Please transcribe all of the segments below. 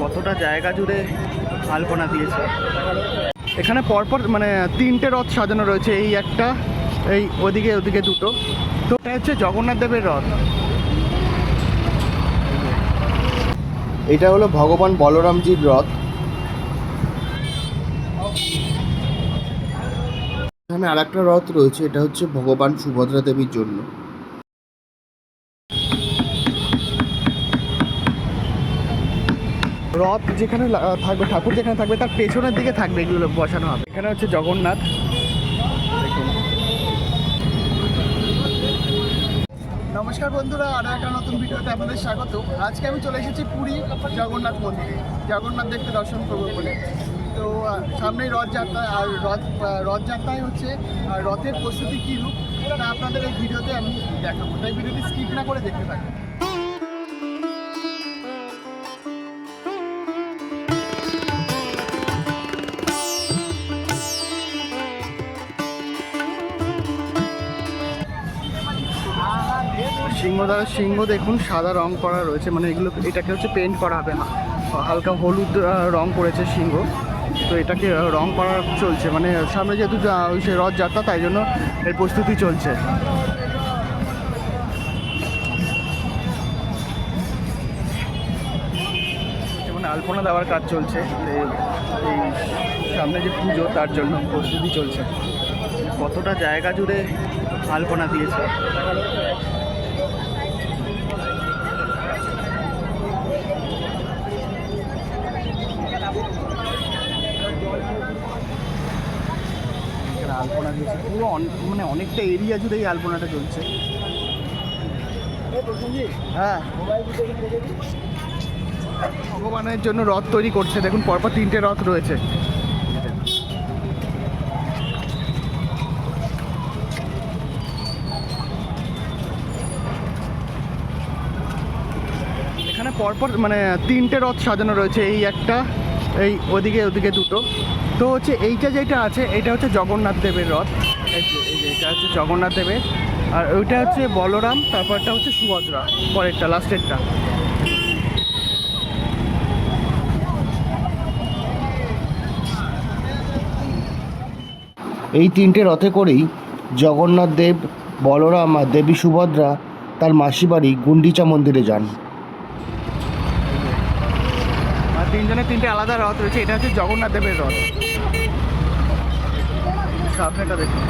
কতটা জায়গা জুড়ে আলপনা দিয়েছে। এখানে পরপর মানে তিনটে রথ সাজানো রয়েছে, এই একটা, এই ওদিকে ওদিকে দুটো। তো এটা হচ্ছে জগন্নাথ দেবের রথ। এটা হলো ভগবান বলরামজির রথ। এখানে আর একটা রথ রয়েছে, এটা হচ্ছে ভগবান সুভদ্রা দেবীর জন্য। রথ যেখানে থাকবে ঠাকুর যেখানে থাকবে তার পেছনের দিকে থাকবে এগুলো বসানো হবে। এখানে হচ্ছে জগন্নাথ। নমস্কার বন্ধুরা আরও একটা নতুন ভিডিওতে আপনাদের স্বাগত। আজকে আমি চলে এসেছি পুরী জগন্নাথ মন্দিরে। জগন্নাথ দেখতে দর্শন করব বলে। তো সামনেই রথযাত্রা আর রথ রথযাত্রায় হচ্ছে আর রথের প্রস্তুতি কী রূপ তা আপনাদের এই ভিডিওতে আমি দেখাবো। তাই ভিডিওটি স্কিপ না করে দেখতে থাকুন। সিংহদ্বারা সিংহ দেখুন, সাদা রং করা রয়েছে। মানে এগুলো, এটাকে হচ্ছে পেন্ট করা হবে না। হালকা হলুদ রং করেছে সিংহ। তো এটাকে রং করা চলছে। মানে সামনে যেহেতু সে রথযাত্রা, তাই জন্য এর প্রস্তুতি চলছে। আলপনা দেওয়ার কাজ চলছে। এই সামনে যে পুজো, তার জন্য প্রস্তুতি চলছে। কতটা জায়গা জুড়ে আলপনা দিয়েছে। আলপনা দিয়েছে পুরো মানে অনেকটা এরিয়া জুড়ে এই আলপনাটা চলছে। হ্যাঁ। ভগবানের জন্য রথ তৈরি করছে। দেখুন, পরপর তিনটে রথ রয়েছে। এখানে পরপর মানে তিনটে রথ সাজানো রয়েছে। এই একটা, এই ওদিকে ওদিকে দুটো। তো হচ্ছে এইটা যেটা আছে, এটা হচ্ছে জগন্নাথ দেবের রথ। এটা হচ্ছে জগন্নাথ দেবের। আর ওইটা হচ্ছে বলরাম, তারপরটা হচ্ছে সুভদ্রা, পরেরটা, লাস্টেরটা। এই তিনটে রথে করেই জগন্নাথ দেব, বলরাম আর দেবী সুভদ্রা তার মাসি বাড়ি গুন্ডিচা মন্দিরে যান আর তিনজনের তিনটে আলাদা রথ রয়েছে। এটা হচ্ছে জগন্নাথ দেবের রথ। সামনেটা দেখুন।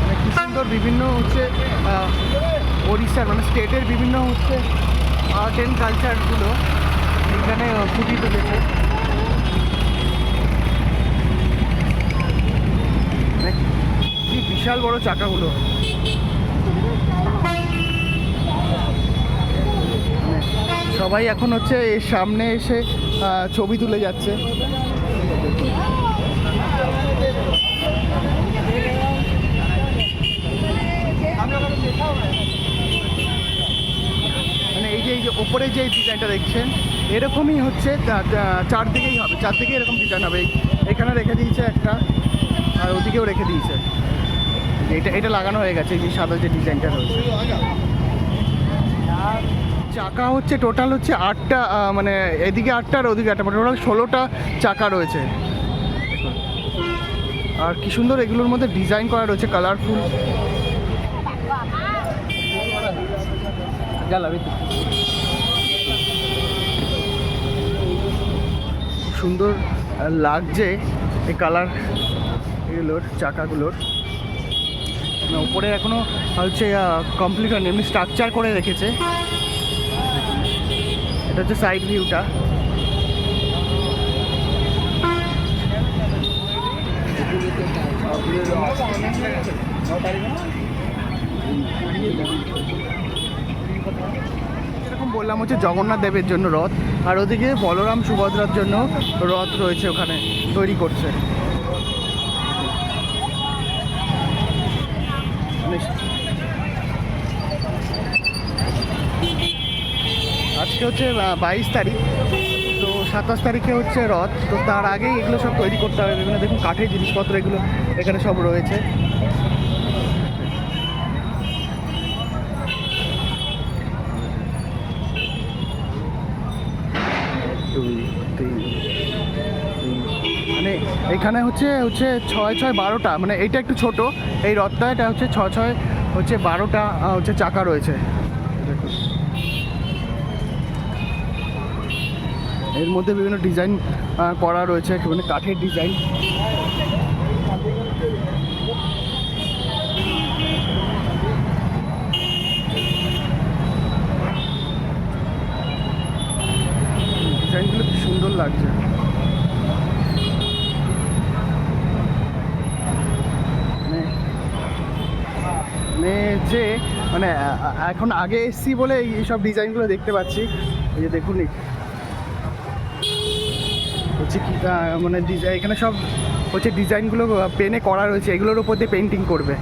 মানে কি সুন্দর বিভিন্ন হচ্ছে ওড়িশার মানে স্টেটের বিভিন্ন হচ্ছে আর্ট অ্যান্ড কালচারগুলো এখানে ফুটিয়ে তুলেছে। মানে বিশাল বড় চাকাগুলো মানে সবাই এখন হচ্ছে এর সামনে এসে ছবি তুলে যাচ্ছে। মানে এই যে এই যে ওপরে যে ডিজাইনটা দেখছেন, এরকমই হচ্ছে চারদিকেই হবে। চারদিকে এরকম ডিজাইন হবে। এখানে রেখে দিয়েছে একটা, আর ওদিকেও রেখে দিয়েছে। এটা এটা লাগানো হয়ে গেছে, এই যে সাদা যে ডিজাইনটা রয়েছে। চাকা হচ্ছে টোটাল হচ্ছে আটটা মানে এদিকে আটটা আর ওদিকে আটটা টোটাল ষোলোটা চাকা রয়েছে। আর কি সুন্দর এগুলোর মধ্যে ডিজাইন করা রয়েছে কালারফুল সুন্দর লাগছে এই কালার এগুলোর চাকাগুলোর। উপরে এখনও হচ্ছে কমপ্লিট হয়নি এমনি স্ট্রাকচার করে রেখেছে। এটা হচ্ছে সাইড ভিউটা যেরকম বললাম হচ্ছে জগন্নাথ দেবের জন্য রথ, আর ওদিকে বলরাম সুভদ্রার জন্য রথ রয়েছে ওখানে, তৈরি করছে। আজকে হচ্ছে বাইশ তারিখ। তো সাতাশ তারিখে হচ্ছে রথ। তো তার আগেই এগুলো সব তৈরি করতে হবে। বিভিন্ন দেখুন কাঠের জিনিসপত্র এগুলো এখানে সব রয়েছে। মানে এখানে হচ্ছে হচ্ছে ছয় ছয়, বারোটা। মানে এইটা একটু ছোট। এই রথটা, এটা হচ্ছে ছয় ছয়, হচ্ছে বারোটা হচ্ছে চাকা রয়েছে দেখুন। এর মধ্যে বিভিন্ন ডিজাইন করা রয়েছে মানে কাঠের ডিজাইন। ডিজাইনগুলো কি সুন্দর লাগছে। মানে মানে যে মানে এখন আগে এসছি বলে এইসব ডিজাইনগুলো দেখতে পাচ্ছি। এই যে দেখুন হচ্ছে কি মানে ডিজাইন এখানে সব হচ্ছে ডিজাইনগুলো পেনে করা রয়েছে, এগুলোর উপর দিয়ে পেন্টিং করবে।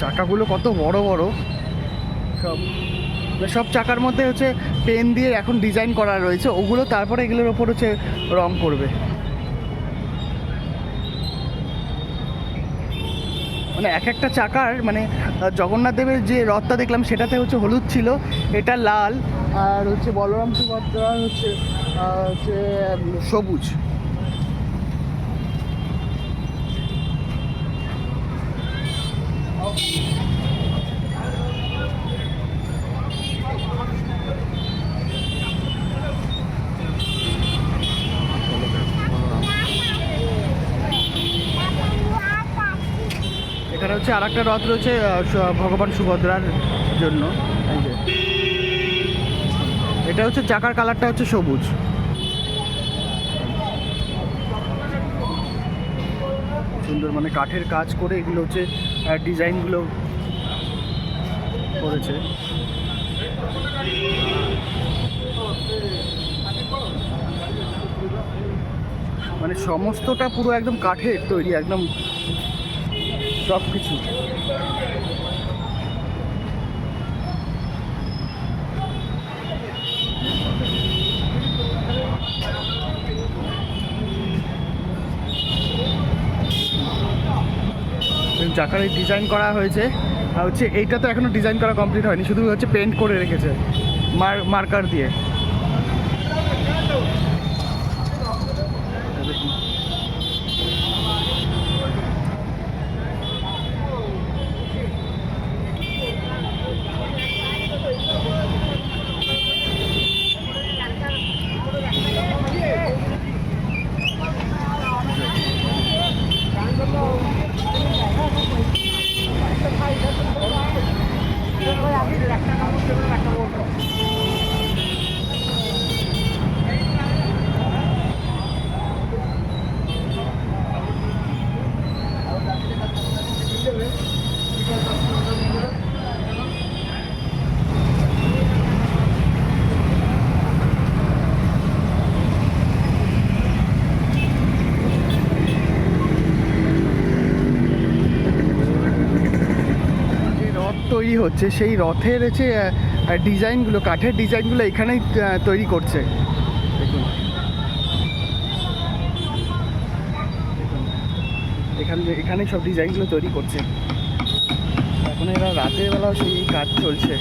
চাকাগুলো কত বড় বড়। সব মানে সব চাকার মধ্যে হচ্ছে পেন দিয়ে এখন ডিজাইন করা রয়েছে, ওগুলো তারপরে এগুলোর ওপর হচ্ছে রং করবে। মানে এক একটা চাকার মানে জগন্নাথ দেবের যে রথটা দেখলাম, সেটাতে হচ্ছে হলুদ ছিল, এটা লাল, আর হচ্ছে বলরাম সুভদ্রার হচ্ছে হচ্ছে সবুজ এখানে হচ্ছে আর একটা রথ রয়েছে ভগবান সুভদ্রার জন্য। এটা হচ্ছে চাকার কালারটা হচ্ছে সবুজ। সুন্দর মানে কাঠের কাজ করে এগুলো হচ্ছে ডিজাইনগুলো করেছে। মানে সমস্তটা পুরো একদম কাঠের তৈরি, একদম সব কিছু চাকার ডিজাইন করা হয়েছে। আর হচ্ছে এইটা তো এখনও ডিজাইন করা কমপ্লিট হয়নি, শুধু হচ্ছে পেন্ট করে রেখেছে, মার মার্কার দিয়ে দেখুন। যে রথ তৈরি হচ্ছে, সেই রথের যে ডিজাইনগুলো, কাঠের ডিজাইনগুলো এখানেই তৈরি করছে। দেখুন। এখানে এখানেই সব ডিজাইনগুলো তৈরি করছে। এখন এরা রাতের বেলাও সেই কাজ চলছে।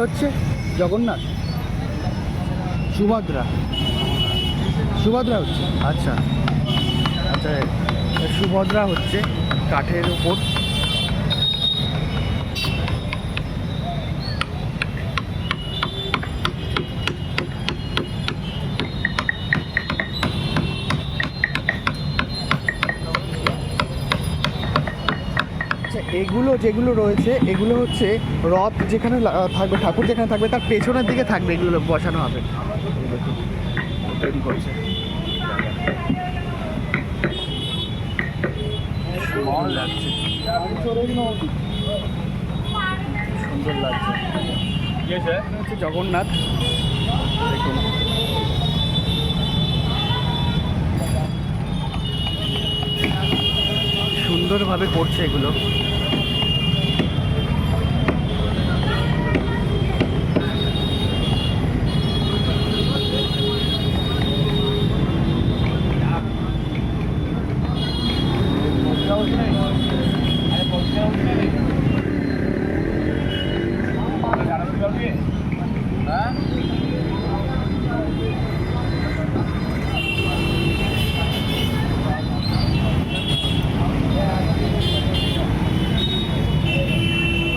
হচ্ছে জগন্নাথ। সুভদ্রা। সুভদ্রা হচ্ছে। আচ্ছা। আচ্ছা সুভদ্রা হচ্ছে কাঠের উপর। এগুলো যেগুলো রয়েছে এগুলো হচ্ছে রথ যেখানে থাকবে ঠাকুর যেখানে থাকবে তার পেছনের দিকে থাকবে এগুলো বসানো হবে। তৈরি করছে। সুন্দর লাগছে। সুন্দর লাগছে। হচ্ছে জগন্নাথ। দেখুন। সুন্দরভাবে করছে এগুলো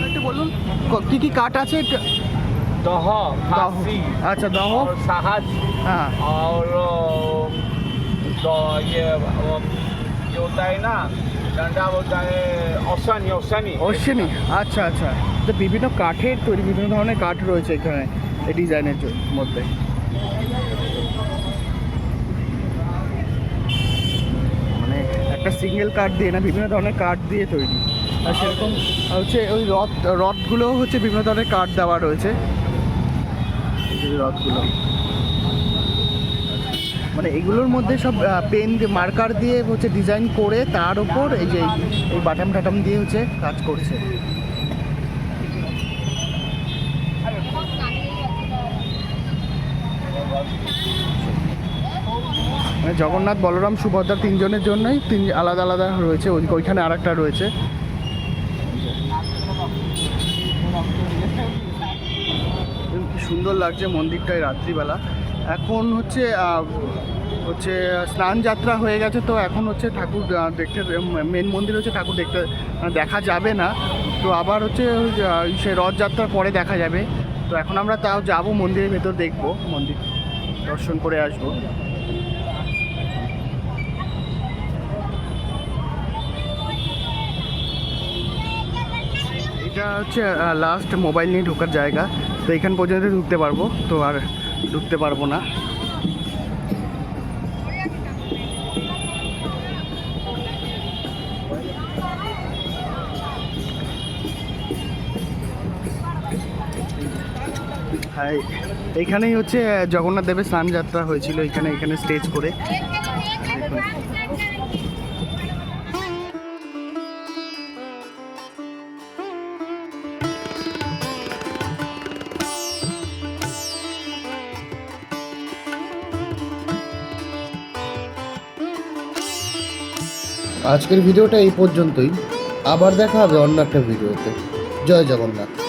একটু বলুন ক- কি কি কাঠ আছে একটু- दह দাহ। फांसी আচ্ছা দহ और साहस হ্যাঁ और तो ये वो जो होता है ना डंडा बोलता है औसनी औसनी অশ্বিনী আচ্ছা আচ্ছা তো বিভিন্ন কাঠের তৈরি বিভিন্ন ধরনের কাঠ রয়েছে এখানে এই ডিজাইনের জ- মধ্যে মানে একটা সিঙ্গেল কাঠ দিয়ে না বিভিন্ন ধরনের কাঠ দিয়ে তৈরি আর সেরকম হচ্ছে ওই রথ, রথগুলো হচ্ছে বিভিন্ন ধরনের কাঠ দেওয়া রয়েছে। রথগুলো। মানে এগুলোর মধ্যে সব পেন মার্কার দিয়ে হচ্ছে ডিজাইন করে তার উপর এই যে এই- বাটাম টাটাম দিয়ে হচ্ছে কাজ করছে। মানে জগন্নাথ, বলরাম, সুভদ্রা তিনজনের জন্যই তিন আলাদা আলাদা রয়েছে। ওই- ওইখানে আর একটা রয়েছে দেখুন কি সুন্দর লাগছে মন্দিরটায় রাত্রিবেলা। এখন হচ্ছে হচ্ছে স্নান যাত্রা হয়ে গেছে, তো এখন হচ্ছে ঠাকুর দেখতে মেন মন্দির হচ্ছে ঠাকুর দেখতে মানে দেখা যাবে না। তো আবার হচ্ছে সে রথযাত্রার পরে দেখা যাবে। তো এখন আমরা তাও যাব মন্দিরের ভেতর দেখব, মন্দির দর্শন করে আসব। এটা হচ্ছে লাস্ট মোবাইল নিয়ে ঢোকার জায়গা। তো এখান পর্যন্ত ঢুকতে পারব, তো আর ঢুকতে পারব না। হ্যাঁ এইখানেই হচ্ছে জগন্নাথ দেবের স্নান যাত্রা হয়েছিল, এখানে এখানে স্টেজ করে। আজকের ভিডিওটা এই পর্যন্তই। আবার দেখা হবে অন্য একটা ভিডিওতে। জয় জগন্নাথ।